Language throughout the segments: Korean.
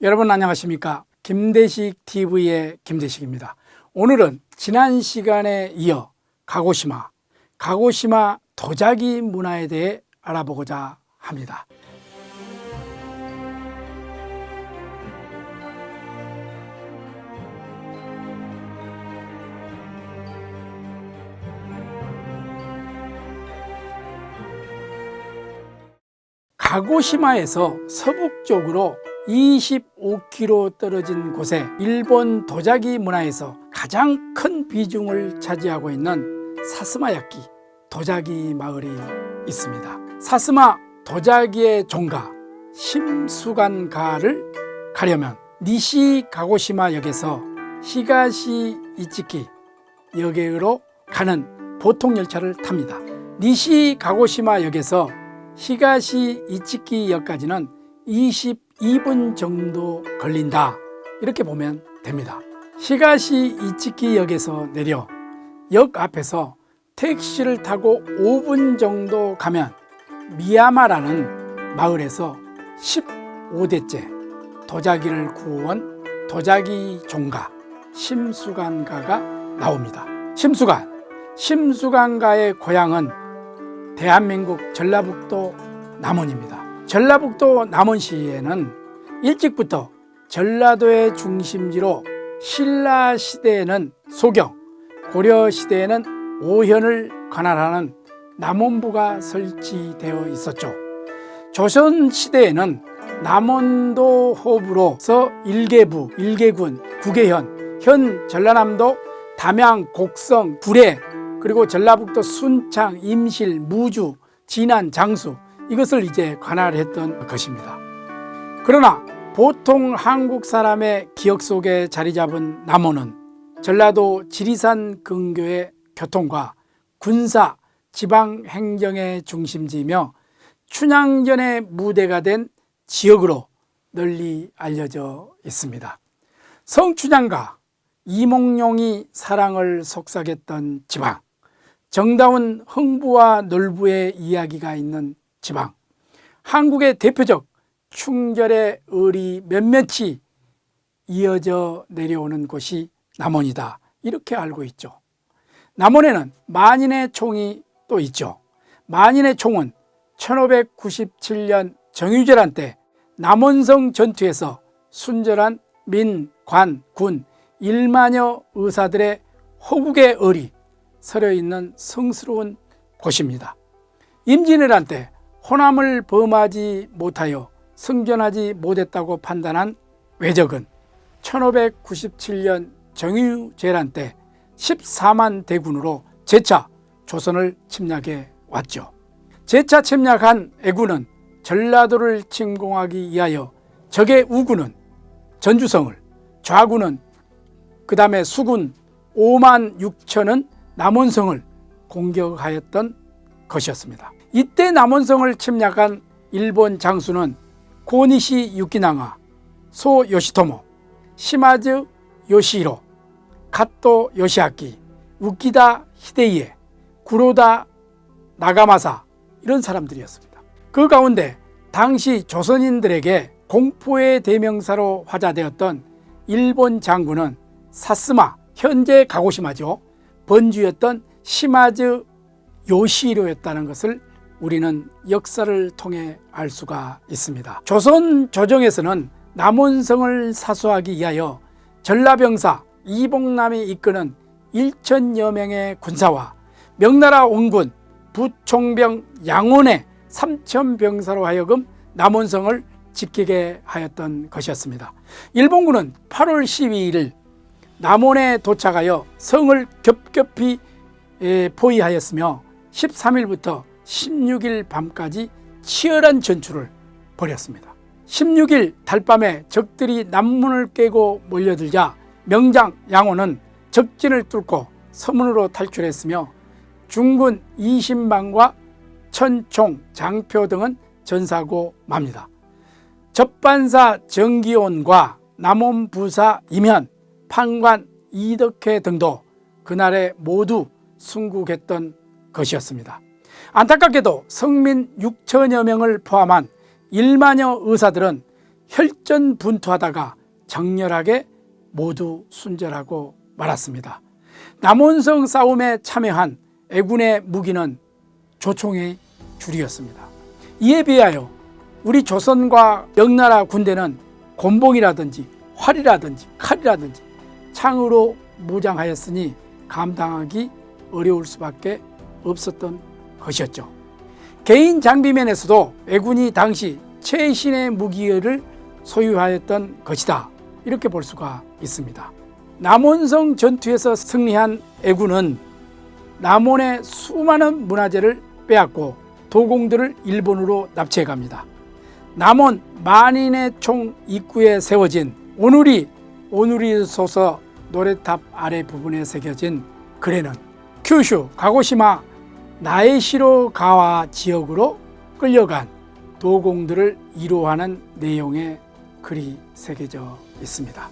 여러분 안녕하십니까? 김대식 TV의 김대식입니다. 오늘은 지난 시간에 이어 가고시마, 가고시마 도자기 문화에 대해 알아보고자 합니다. 가고시마에서 서북쪽으로 25km 떨어진 곳에 일본 도자기 문화에서 가장 큰 비중을 차지하고 있는 사스마야키 도자기 마을이 있습니다. 사스마 도자기의 종가 심수간가를 가려면 니시 가고시마 역에서 히가시 이치키 역으로 가는 보통 열차를 탑니다. 니시 가고시마 역에서 히가시 이치키 역까지는 22분 정도 걸린다. 이렇게 보면 됩니다. 히가시 이치키 역에서 내려 역 앞에서 택시를 타고 5분 정도 가면 미야마라는 마을에서 15대째 도자기를 구워온 도자기 종가 심수간가가 나옵니다. 심수간 심수간가의 고향은 대한민국 전라북도 남원입니다. 전라북도 남원시에는 일찍부터 전라도의 중심지로 신라 시대에는 소경, 고려 시대에는 오현을 관할하는 남원부가 설치되어 있었죠. 조선 시대에는 남원도 호부로서 일개부, 일개군, 구계현, 현 전라남도 담양, 곡성, 구례, 그리고 전라북도 순창, 임실, 무주, 진안, 장수 이것을 이제 관할했던 것입니다. 그러나 보통 한국 사람의 기억 속에 자리 잡은 남원은 전라도 지리산 근교의 교통과 군사, 지방 행정의 중심지이며 춘향전의 무대가 된 지역으로 널리 알려져 있습니다. 성춘향과 이몽룡이 사랑을 속삭였던 지방, 정다운 흥부와 놀부의 이야기가 있는 지방, 한국의 대표적 충절의 을이 몇몇이 이어져 내려오는 곳이 남원이다. 이렇게 알고 있죠. 남원에는 만인의 총이 또 있죠. 만인의 총은 1597년 정유재란 때 남원성 전투에서 순절한 민, 관, 군 1만여 의사들의 호국의 을이 서려 있는 성스러운 곳입니다. 임진왜란 때 호남을 범하지 못하여 승전하지 못했다고 판단한 외적은 1597년 정유재란 때 14만 대군으로 재차 조선을 침략해 왔죠. 재차 침략한 애군은 전라도를 침공하기 위하여 적의 우군은 전주성을, 좌군은 그 다음에 수군 5만 6천은 남원성을 공격하였던 것이었습니다. 이때 남원성을 침략한 일본 장수는 고니시 유키나가, 소 요시토모, 시마즈 요시히로, 카토 요시아키, 우키다 히데이에, 구로다 나가마사 이런 사람들이었습니다. 그 가운데 당시 조선인들에게 공포의 대명사로 화자되었던 일본 장군은 사스마, 현재 가고시마죠. 번주였던 시마즈 요시히로였다는 것을 우리는 역사를 통해 알 수가 있습니다. 조선 조정에서는 남원성을 사수하기 위하여 전라병사 이봉남이 이끄는 1천여 명의 군사와 명나라 온군 부총병 양원의 3천 병사로 하여금 남원성을 지키게 하였던 것이었습니다. 일본군은 8월 12일 남원에 도착하여 성을 겹겹이 예, 포위하였으며 13일부터 16일 밤까지 치열한 전투를 벌였습니다. 16일 달밤에 적들이 남문을 깨고 몰려들자 명장 양호는 적진을 뚫고 서문으로 탈출했으며 중군 20만과 천총, 장표 등은 전사고 맙니다. 접반사 정기온과 남원부사 임현, 판관 이덕회 등도 그날에 모두 순국했던 것이었습니다. 안타깝게도 성민 6천여 명을 포함한 1만여 의사들은 혈전분투하다가 정렬하게 모두 순절하고 말았습니다. 남원성 싸움에 참여한 애군의 무기는 조총의 줄이었습니다. 이에 비하여 우리 조선과 명나라 군대는 곤봉이라든지 활이라든지 칼이라든지 창으로 무장하였으니 감당하기 어려울 수밖에 없었던 것이었죠. 개인 장비면에서도 애군이 당시 최신의 무기를 소유하였던 것이다. 이렇게 볼 수가 있습니다. 남원성 전투에서 승리한 애군은 남원의 수많은 문화재를 빼앗고 도공들을 일본으로 납치해 갑니다. 남원 만인의 총 입구에 세워진 오누리 오누리 소서 노래탑 아래 부분에 새겨진 글에는 큐슈 가고시마 나에시로 가와 지역으로 끌려간 도공들을 이루하는 내용의 글이 새겨져 있습니다.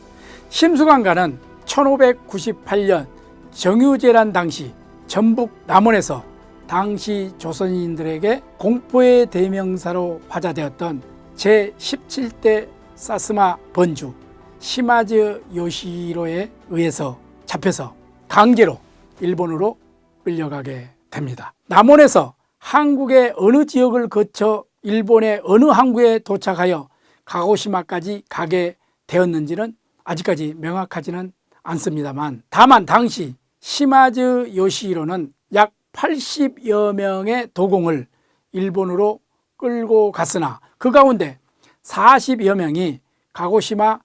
심수관가는 1598년 정유재란 당시 전북 남원에서 당시 조선인들에게 공포의 대명사로 화자되었던 제17대 사스마 번주 시마즈 요시로에 의해서 잡혀서 강제로 일본으로 끌려가게 됩니다. 남원에서 한국의 어느 지역을 거쳐 일본의 어느 항구에 도착하여 가고시마까지 가게 되었는지는 아직까지 명확하지는 않습니다만 다만 당시 시마즈 요시히로는 약 80여 명의 도공을 일본으로 끌고 갔으나 그 가운데 40여 명이 가고시마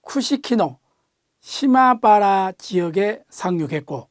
쿠시키노 시마바라 지역에 상륙했고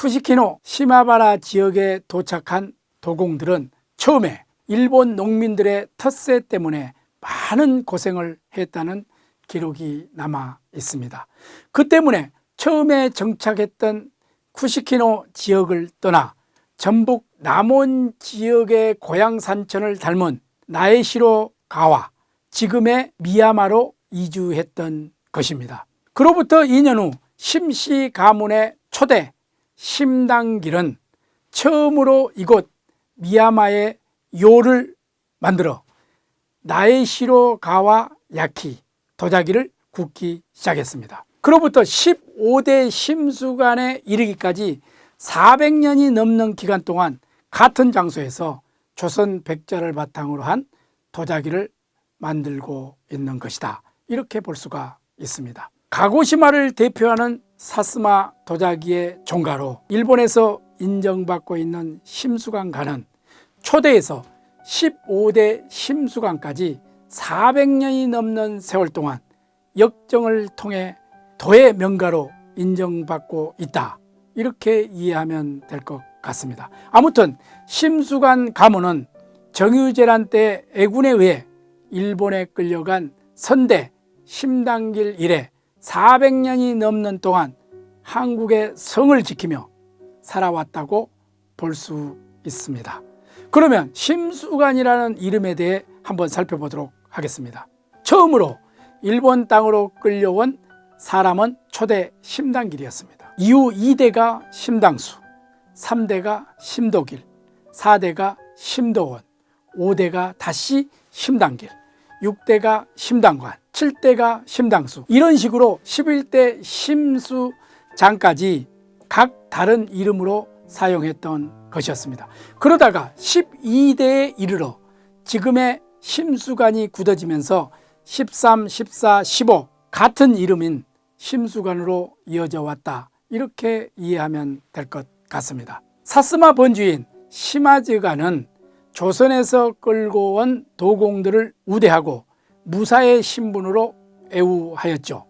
쿠시키노 시마바라 지역에 도착한 도공들은 처음에 일본 농민들의 텃세 때문에 많은 고생을 했다는 기록이 남아 있습니다. 그 때문에 처음에 정착했던 쿠시키노 지역을 떠나 전북 남원 지역의 고향 산천을 닮은 나에시로 가와 지금의 미야마로 이주했던 것입니다. 그로부터 2년 후 심시 가문의 초대 심당길은 처음으로 이곳 미야마의 요를 만들어 나에시로 가와 야키 도자기를 굽기 시작했습니다. 그로부터 15대 심수간에 이르기까지 400년이 넘는 기간 동안 같은 장소에서 조선 백자를 바탕으로 한 도자기를 만들고 있는 것이다. 이렇게 볼 수가 있습니다. 가고시마를 대표하는 사스마 도자기의 종가로 일본에서 인정받고 있는 심수관가는 초대에서 15대 심수관까지 400년이 넘는 세월 동안 역정을 통해 도의 명가로 인정받고 있다. 이렇게 이해하면 될 것 같습니다. 아무튼 심수관 가문은 정유재란 때 애군에 의해 일본에 끌려간 선대 심당길 이래 400년이 넘는 동안 한국의 성을 지키며 살아왔다고 볼 수 있습니다. 그러면 심수관이라는 이름에 대해 한번 살펴보도록 하겠습니다. 처음으로 일본 땅으로 끌려온 사람은 초대 심당길이었습니다. 이후 2대가 심당수, 3대가 심도길, 4대가 심도원, 5대가 다시 심당길, 6대가 심당관, 7대가 심당수 이런 식으로 11대 심수장까지 각 다른 이름으로 사용했던 것이었습니다. 그러다가 12대에 이르러 지금의 심수관이 굳어지면서 13, 14, 15 같은 이름인 심수관으로 이어져 왔다. 이렇게 이해하면 될 것 같습니다. 사스마 번주인 시마즈가는 조선에서 끌고 온 도공들을 우대하고 무사의 신분으로 애우하였죠.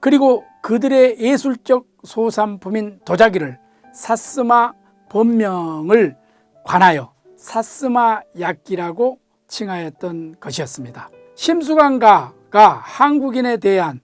그리고 그들의 예술적 소산품인 도자기를 사스마 본명을 관하여 사스마 약기라고 칭하였던 것이었습니다. 심수관가가 한국인에 대한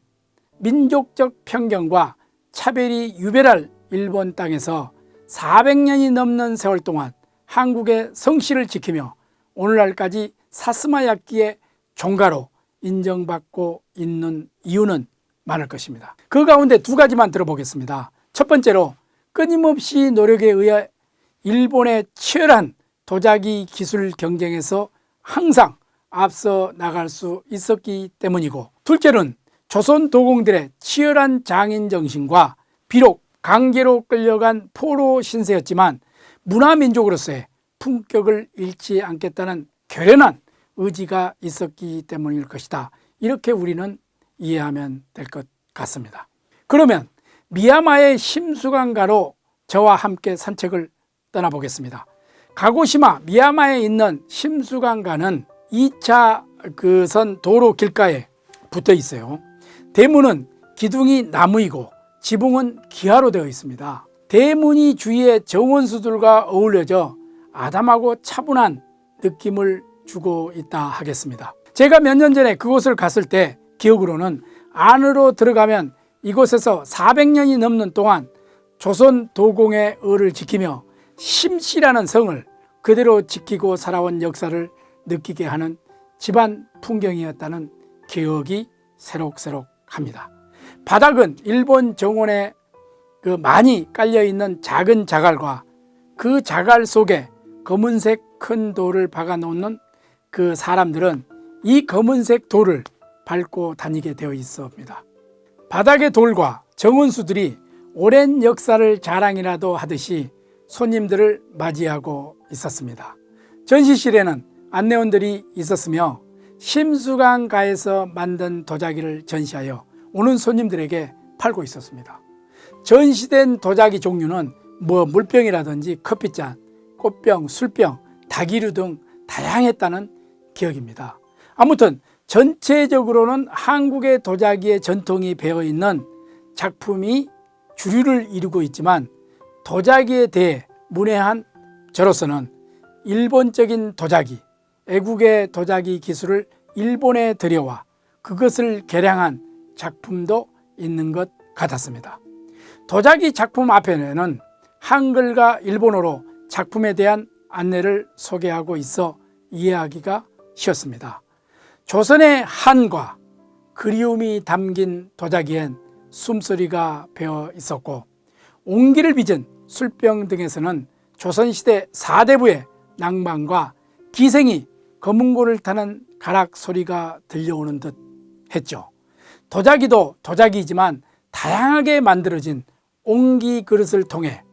민족적 편견과 차별이 유별할 일본 땅에서 400년이 넘는 세월 동안 한국의 성씨를 지키며 오늘날까지 사스마 약기의 종가로 인정받고 있는 이유는 많을 것입니다. 그 가운데 두 가지만 들어보겠습니다. 첫 번째로 끊임없이 노력에 의해 일본의 치열한 도자기 기술 경쟁에서 항상 앞서 나갈 수 있었기 때문이고 둘째는 조선 도공들의 치열한 장인 정신과 비록 강제로 끌려간 포로 신세였지만 문화민족으로서의 품격을 잃지 않겠다는 결연한 의지가 있었기 때문일 것이다. 이렇게 우리는 이해하면 될 것 같습니다. 그러면 미야마의 심수강가로 저와 함께 산책을 떠나보겠습니다. 가고시마 미야마에 있는 심수강가는 2차 그 선 도로 길가에 붙어 있어요. 대문은 기둥이 나무이고 지붕은 기와로 되어 있습니다. 대문이 주위에 정원수들과 어울려져 아담하고 차분한 느낌을 주고 있다 하겠습니다. 제가 몇 년 전에 그곳을 갔을 때 기억으로는 안으로 들어가면 이곳에서 400년이 넘는 동안 조선 도공의 을을 지키며 심씨라는 성을 그대로 지키고 살아온 역사를 느끼게 하는 집안 풍경이었다는 기억이 새록새록 합니다. 바닥은 일본 정원에 그 많이 깔려 있는 작은 자갈과 그 자갈 속에 검은색 큰 돌을 박아 놓는 그 사람들은 이 검은색 돌을 밟고 다니게 되어 있습니다. 바닥의 돌과 정원수들이 오랜 역사를 자랑이라도 하듯이 손님들을 맞이하고 있었습니다. 전시실에는 안내원들이 있었으며 심수강가에서 만든 도자기를 전시하여 오는 손님들에게 팔고 있었습니다. 전시된 도자기 종류는 뭐 물병이라든지 커피잔, 꽃병, 술병, 다기류 등 다양했다는 기억입니다. 아무튼 전체적으로는 한국의 도자기의 전통이 배어 있는 작품이 주류를 이루고 있지만 도자기에 대해 문외한 저로서는 일본적인 도자기, 애국의 도자기 기술을 일본에 들여와 그것을 개량한 작품도 있는 것 같았습니다. 도자기 작품 앞에는 한글과 일본어로 작품에 대한 안내를 소개하고 있어 이해하기가 쉬웠습니다. 조선의 한과 그리움이 담긴 도자기엔 숨소리가 배어 있었고 옹기를 빚은 술병 등에서는 조선시대 사대부의 낭만과 기생이 검은고를 타는 가락 소리가 들려오는 듯 했죠. 도자기도 도자기이지만 다양하게 만들어진 옹기 그릇을 통해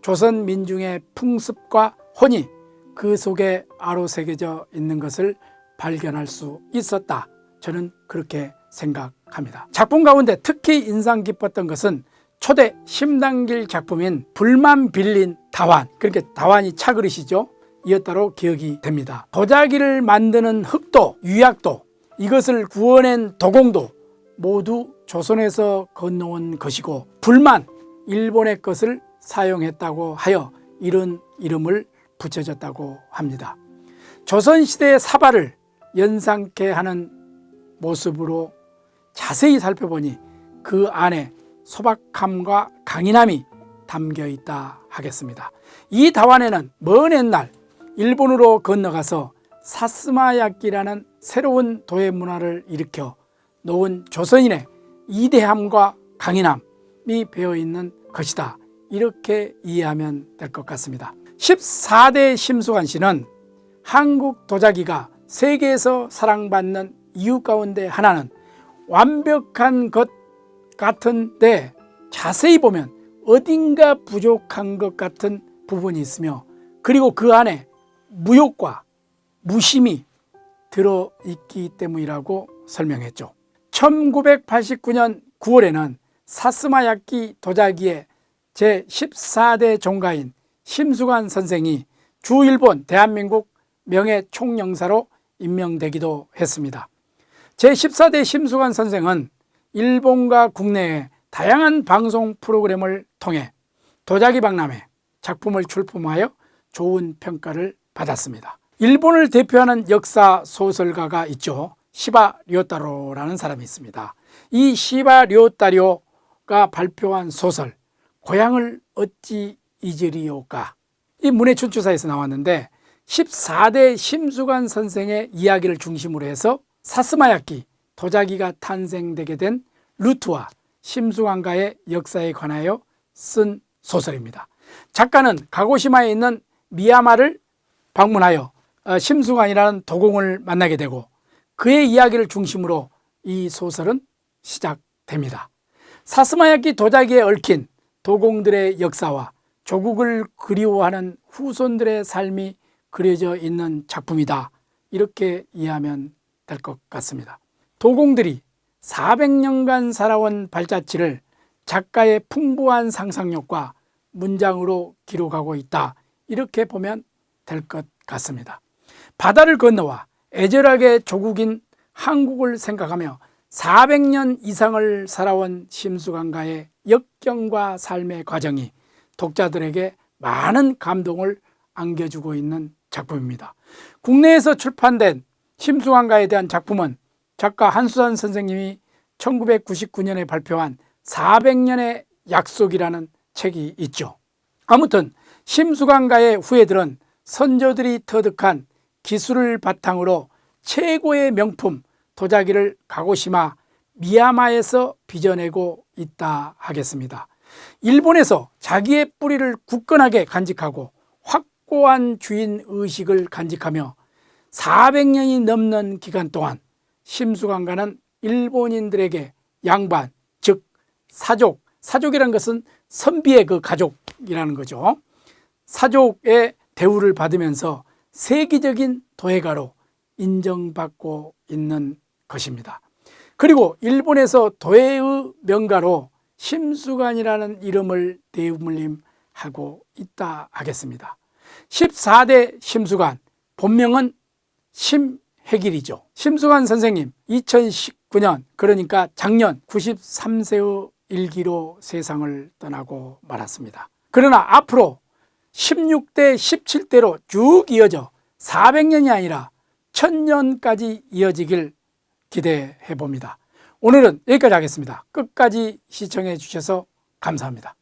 조선 민중의 풍습과 혼이 그 속에 아로 새겨져 있는 것을 발견할 수 있었다. 저는 그렇게 생각합니다. 작품 가운데 특히 인상 깊었던 것은 초대 심당길 작품인 불만 빌린 다완, 그렇게 다완이 차그릇이죠. 이었다로 기억이 됩니다. 도자기를 만드는 흑도, 유약도, 이것을 구워낸 도공도 모두 조선에서 건너온 것이고 불만 일본의 것을 사용했다고 하여 이런 이름을 붙여졌다고 합니다. 조선시대의 사발을 연상케 하는 모습으로 자세히 살펴보니 그 안에 소박함과 강인함이 담겨 있다 하겠습니다. 이 다완에는 먼 옛날 일본으로 건너가서 사스마야끼라는 새로운 도의 문화를 일으켜 놓은 조선인의 이대함과 강인함이 배어 있는 것이다. 이렇게 이해하면 될 것 같습니다. 14대 심수관 씨는 한국 도자기가 세계에서 사랑받는 이유 가운데 하나는 완벽한 것 같은데 자세히 보면 어딘가 부족한 것 같은 부분이 있으며 그리고 그 안에 무욕과 무심이 들어 있기 때문이라고 설명했죠. 1989년 9월에는 사스마야끼 도자기의 제14대 종가인 심수관 선생이 주일본 대한민국 명예 총영사로 임명되기도 했습니다. 제14대 심수관 선생은 일본과 국내의 다양한 방송 프로그램을 통해 도자기 박람회 작품을 출품하여 좋은 평가를 받았습니다. 일본을 대표하는 역사 소설가가 있죠. 시바 료타로라는 사람이 있습니다. 이 시바 료타료가 발표한 소설 고향을 어찌 잊으리오까 이 문해춘추사에서 나왔는데 14대 심수관 선생의 이야기를 중심으로 해서 사스마야끼 도자기가 탄생되게 된 루트와 심수관가의 역사에 관하여 쓴 소설입니다. 작가는 가고시마에 있는 미야마를 방문하여 어, 심수관이라는 도공을 만나게 되고 그의 이야기를 중심으로 이 소설은 시작됩니다. 사스마야키 도자기에 얽힌 도공들의 역사와 조국을 그리워하는 후손들의 삶이 그려져 있는 작품이다. 이렇게 이해하면 될 것 같습니다. 도공들이 400년간 살아온 발자취를 작가의 풍부한 상상력과 문장으로 기록하고 있다. 이렇게 보면 될 것 같습니다. 바다를 건너와 애절하게 조국인 한국을 생각하며 400년 이상을 살아온 심수관가의 역경과 삶의 과정이 독자들에게 많은 감동을 안겨주고 있는 작품입니다. 국내에서 출판된 심수관가에 대한 작품은 작가 한수산 선생님이 1999년에 발표한 400년의 약속이라는 책이 있죠. 아무튼 심수관가의 후예들은 선조들이 터득한 기술을 바탕으로 최고의 명품 도자기를 가고시마 미야마에서 빚어내고 있다 하겠습니다. 일본에서 자기의 뿌리를 굳건하게 간직하고 확고한 주인 의식을 간직하며 400년이 넘는 기간 동안 심수관가는 일본인들에게 양반, 즉 사족, 사족이라는 것은 선비의 그 가족이라는 거죠. 사족의 대우를 받으면서 세계적인 도예가로 인정받고 있는 것입니다. 그리고 일본에서 도예의 명가로 심수관이라는 이름을 대물림하고 있다 하겠습니다. 14대 심수관, 본명은 심혜길이죠. 심수관 선생님 2019년 그러니까 작년 93세의 일기로 세상을 떠나고 말았습니다. 그러나 앞으로 16대 17대로 쭉 이어져 400년이 아니라 1000년까지 이어지길 기대해 봅니다. 오늘은 여기까지 하겠습니다. 끝까지 시청해 주셔서 감사합니다.